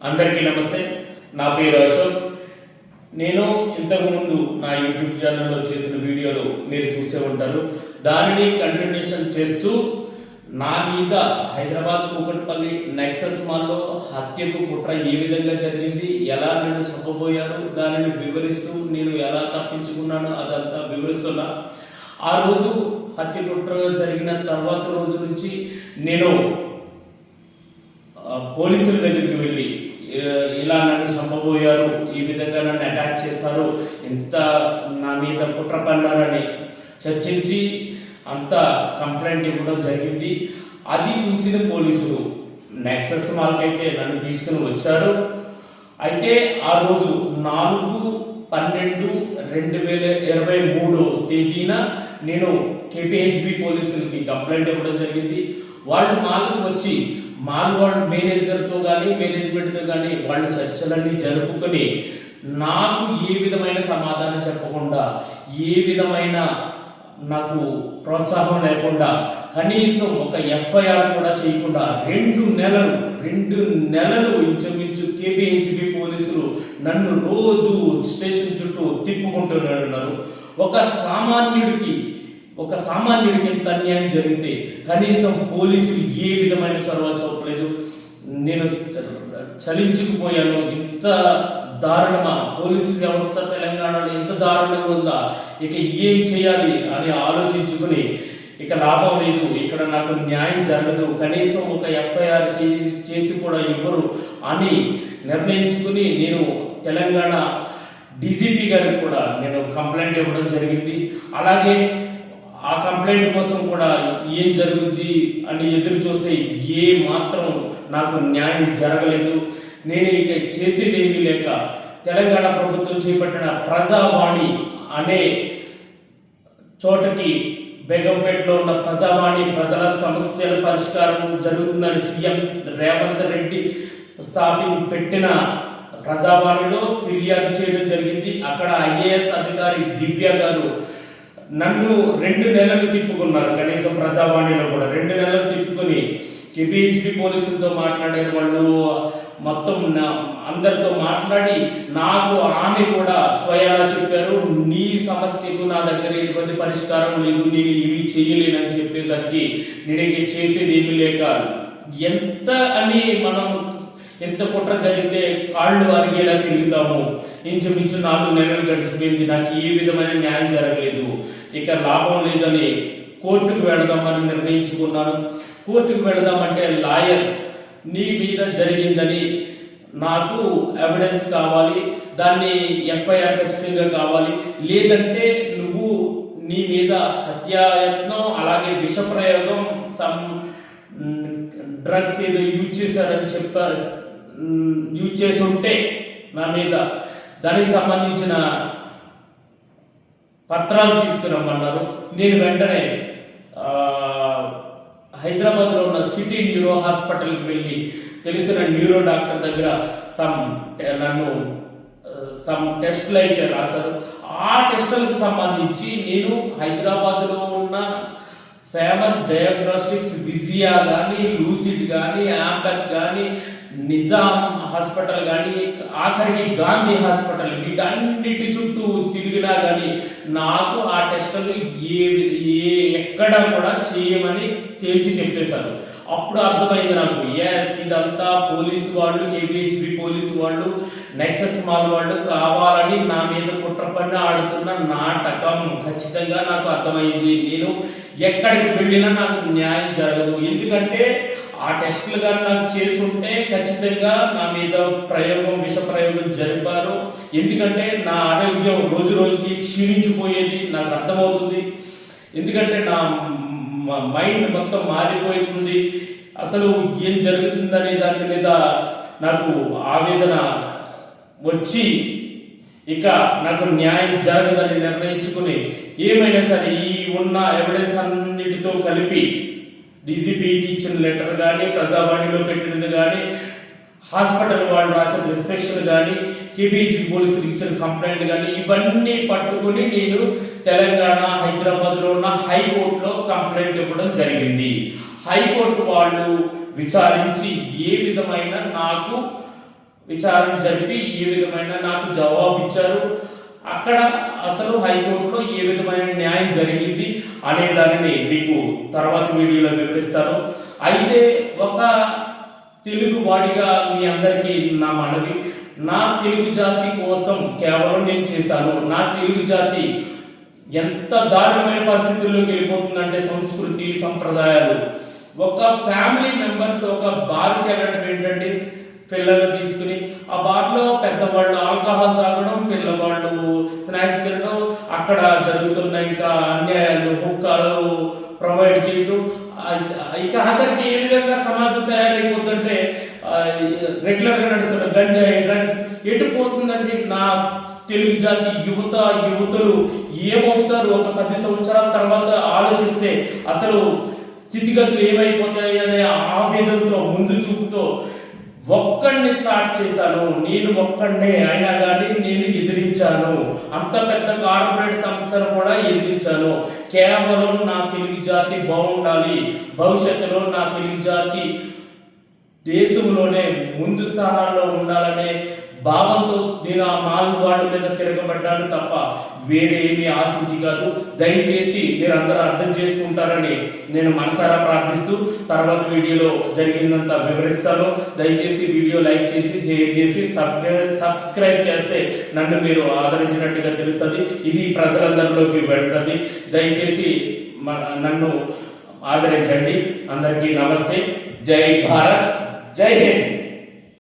అందరికీ నమస్తే. నా పేరు అశోక్. నేను ఇంతకుముందు నా యూట్యూబ్ ఛానల్లో చేసిన వీడియోలు మీరు చూసే ఉంటారు. దానిని కంటిన్యూషన్ చేస్తూ నా మీద హైదరాబాద్ కూకట్పల్లి నెక్సస్ మాల్లో హత్యకు కుట్ర ఏ విధంగా జరిగింది ఎలా నన్ను చంపబోయారు దానిని వివరిస్తూ నేను ఎలా తప్పించుకున్నాను అదంతా వివరిస్తున్నా. ఆ రోజు హత్య కుట్ర జరిగిన తర్వాత రోజు నుంచి నేను పోలీసుల దగ్గరికి వెళ్ళి ఇలా నన్ను చంపబోయారు ఈ విధంగా నన్ను అటాక్ చేశారు ఎంత నా మీద కుట్ర పన్నారని చర్చించి అంత కంప్లైంట్ ఇవ్వడం జరిగింది. అది చూసిన పోలీసులు నెక్సస్ మాల్కైతే నన్ను తీసుకుని వచ్చారు అయితే ఆ రోజు నాలుగు పన్నెండు రెండు వేల ఇరవై మూడు తేదీన నేను కేపీహెచ్బి పోలీసులకి కంప్లైంట్ ఇవ్వడం జరిగింది. వాళ్ళు మాలకు వచ్చి మాల్వాడ్ మేనేజర్తో కానీ మేనేజ్మెంట్తో కానీ వాళ్ళు చర్చలన్నీ జరుపుకొని నాకు ఏ విధమైన సమాధానం చెప్పకుండా ఏ విధమైన నాకు ప్రోత్సాహం లేకుండా కనీసం ఒక ఎఫ్ఐఆర్ కూడా చేయకుండా రెండు నెలలు రెండు నెలలు ఇంచుమించు కేపీహెచ్బి పోలీసులు నన్ను రోజు స్టేషన్ చుట్టూ తిప్పుకుంటూనే ఉన్నారు. ఒక సామాన్యుడికి ఒక సామాన్యుడికి ఎంత అన్యాయం జరిగితే కనీసం పోలీసులు ఏ విధమైన చొరవ చూపలేదు. నేను చలించుకుపోయాను. ఇంత దారుణమా? పోలీసు వ్యవస్థ తెలంగాణలో ఎంత దారుణంగా ఉందా? ఇక ఏం చేయాలి అని ఆలోచించుకుని ఇక లాభం లేదు. ఇక్కడ నాకు న్యాయం జరగదు. కనీసం ఒక ఎఫ్ఐఆర్ చేసి చేసి కూడా ఇవ్వరు అని నిర్ణయించుకుని నేను తెలంగాణ డీజీపీ గారికి కూడా నేను కంప్లైంట్ ఇవ్వడం జరిగింది. అలాగే ఆ కంప్లైంట్ కోసం కూడా ఏం జరుగుద్ది అని ఎదురు చూస్తే ఏ మాత్రం నాకు న్యాయం జరగలేదు. నేను ఇక చేసేదేమీ లేక తెలంగాణ ప్రభుత్వం చేపట్టిన ప్రజావాణి అనే చోటకి బేగంపేటలో ఉన్న ప్రజావాణి ప్రజల సమస్యల పరిష్కారం జరుగుతుందని సీఎం రేవంత్ రెడ్డి స్థాపి పెట్టిన ప్రజావాణిలో ఫిర్యాదు చేయడం జరిగింది. అక్కడ ఐఏఎస్ అధికారి దివ్య గారు నన్ను రెండు నెలలు తిప్పుకున్నారు. కనీసం ప్రజావాణిలో కూడా రెండు నెలలు తిప్పుకుని కేపీహెచ్పి పోలీసులతో మాట్లాడారు వాళ్ళు. మొత్తం అందరితో మాట్లాడి నాకు ఆమె కూడా స్వయాన చెప్పారు నీ సమస్యకు నా దగ్గర ఎటువంటి పరిష్కారం లేదు. నేను ఇవి చేయలేనని చెప్పేసరికి నేను చేసేది ఏమీ లేక ఎంత అని మనం ఎంత కుట్ర జరిగితే కాళ్ళు అరిగేలా తిరుగుతాము. ఇంచుమించు నాలుగు నెలలు గడిచిపోయింది. నాకు ఏ విధమైన న్యాయం జరగలేదు. ఇక లాభం లేదని కోర్టుకు వెళదామని నిర్ణయించుకున్నాను. కోర్టుకు వెళదామంటే లాయర్ నీ మీద జరిగిందని నాకు ఎవిడెన్స్ కావాలి. దాన్ని ఎఫ్ఐఆర్ ఖచ్చితంగా కావాలి. లేదంటే నువ్వు నీ మీద హత్యాయత్నం అలాగే విషప్రయోగం సమ్ డ్రగ్స్ ఏదో యూజ్ చేశారని చెప్పారు. యూజ్ చేసి ఉంటే నా మీద దానికి సంబంధించిన పత్రాలు తీసుకురమ్మన్నారు. నేను వెంటనే హైదరాబాద్లో ఉన్న సిటీ న్యూరో హాస్పిటల్కి వెళ్ళి తెలిసిన న్యూరో డాక్టర్ దగ్గర సమ్ నన్ను సమ్ టెస్ట్లు అయితే రాశారు. ఆ టెస్టులకు సంబంధించి నేను హైదరాబాద్లో ఉన్న ఫేమస్ డయాగ్నోస్టిక్స్ విజియా కానీ లూసిడ్ కానీ యాంపెక్ కానీ నిజాం హాస్పిటల్ కానీ ఆఖరికి గాంధీ హాస్పిటల్ వీటన్నిటి చుట్టూ తిరిగినా కానీ నాకు ఆ టెస్టులు ఏ ఏ ఎక్కడ కూడా చేయమని తేల్చి చెప్పేశారు. అప్పుడు అర్థమైంది నాకు ఎస్ ఇదంతా పోలీసు వాళ్ళు కేబిహెచ్బి పోలీసు వాళ్ళు నెక్సస్ మాల్ వాళ్ళు కావాలని నా మీద కుట్రపడిన ఆడుతున్న నాటకం. ఖచ్చితంగా నాకు అర్థమైంది. నేను ఎక్కడికి వెళ్ళినా నాకు న్యాయం జరగదు. ఎందుకంటే ఆ టెస్టులు కానీ నాకు చేసుంటే ఖచ్చితంగా నా మీద ప్రయోగం విష ప్రయోగం జరిపారు. ఎందుకంటే నా ఆరోగ్యం రోజు రోజుకి క్షీణించిపోయేది నాకు అర్థమవుతుంది. ఎందుకంటే నా మైండ్ మొత్తం మారిపోతుంది. అసలు ఏం జరుగుతుందనే దాని మీద నాకు ఆవేదన వచ్చి ఇక నాకు న్యాయం జరగదని నిర్ణయించుకుని ఏమైనా సరే ఈ ఉన్న ఎవిడెన్స్ అన్నిటితో కలిపి డీజీపీకి ఇచ్చిన లెటర్ కానీ ప్రజావాణిలో పెట్టినది కానీ హాస్పిటల్ వాళ్ళు రాసిన రిస్పెక్షన్ కానీ కేబీజీ పోలీసులు ఇచ్చిన కంప్లైంట్ కానీ ఇవన్నీ పట్టుకుని నేను తెలంగాణ హైదరాబాద్లో ఉన్న హైకోర్టులో కంప్లైంట్ ఇవ్వడం జరిగింది. హైకోర్టు వాళ్ళు విచారించి ఏ విధమైన నాకు విచారణ జరిపి ఏ విధమైన నాకు జవాబు ఇచ్చారు అక్కడ అసలు హైకోర్టులో ఏ విధమైన న్యాయం జరిగింది? అనే దానిని మీకు తర్వాత వీడియోలో వివరిస్తాను. అయితే ఒక తెలుగు వాడిగా మీ అందరికీ నా మనవి. నా తెలుగు జాతి కోసం కేవలం నేను చేశాను. నా తెలుగు జాతి ఎంత దారుణమైన పరిస్థితుల్లోకి వెళ్ళిపోతుందంటే సంస్కృతి సంప్రదాయాలు. ఒక ఫ్యామిలీ మెంబర్స్ ఒక బార్కి వెళ్ళడం ఏంటంటే పిల్లలు తీసుకుని ఆ బార్లో పెద్దవాళ్ళు ఆల్కహాల్ తాగడం పిల్లవాళ్ళు స్నాక్స్ తినడం అక్కడ జరుగుతున్న ఇంకా అన్యాయాలు ప్రొవైడ్ చేయటం. ఇక ఆఖరికి ఏ విధంగా సమాజం తయారైపోతుంటే రెగ్యులర్గా నడుస్తున్న గంజాయి డ్రగ్స్ ఎటు పోతుందండి నా తెలుగు జాతి యువత యువతులు ఏమవుతారు ఒక పది సంవత్సరాల తర్వాత ఆలోచిస్తే అసలు స్థితిగతులు ఏమైపోతాయి అనే ఆవేదనతో ముందు చూపుతో ఒక్కడిని స్టార్ట్ చేశాను నేను ఒక్కడినే అయినా కానీ నేను ఎదిరించాను. అంత పెద్ద కార్పొరేట్ సంస్థను కూడా ఎదిరించాను. కేవలం నా తెలుగు జాతి బాగుండాలి. భవిష్యత్తులో నా తెలుగు జాతి దేశంలోనే ముందు స్థానాల్లో ఉండాలనే భావంతో నేను ఆ నాలుగు వాళ్ళ మీద తిరగబడ్డాను తప్ప వేరే ఏమీ ఆశించి కాదు. దయచేసి మీరు అందరూ అర్థం చేసుకుంటారని నేను మనసారా ప్రార్థిస్తూ తర్వాత వీడియోలో జరిగినంత వివరిస్తాను. దయచేసి వీడియో లైక్ చేసి షేర్ చేసి సబ్స్క్రైబ్ సబ్స్క్రైబ్ చేస్తే నన్ను మీరు ఆదరించినట్టుగా తెలుస్తుంది. ఇది ప్రజలందరిలోకి వెళ్తుంది. దయచేసి నన్ను ఆదరించండి. అందరికీ నమస్తే. జై భారత్. జై హింద్.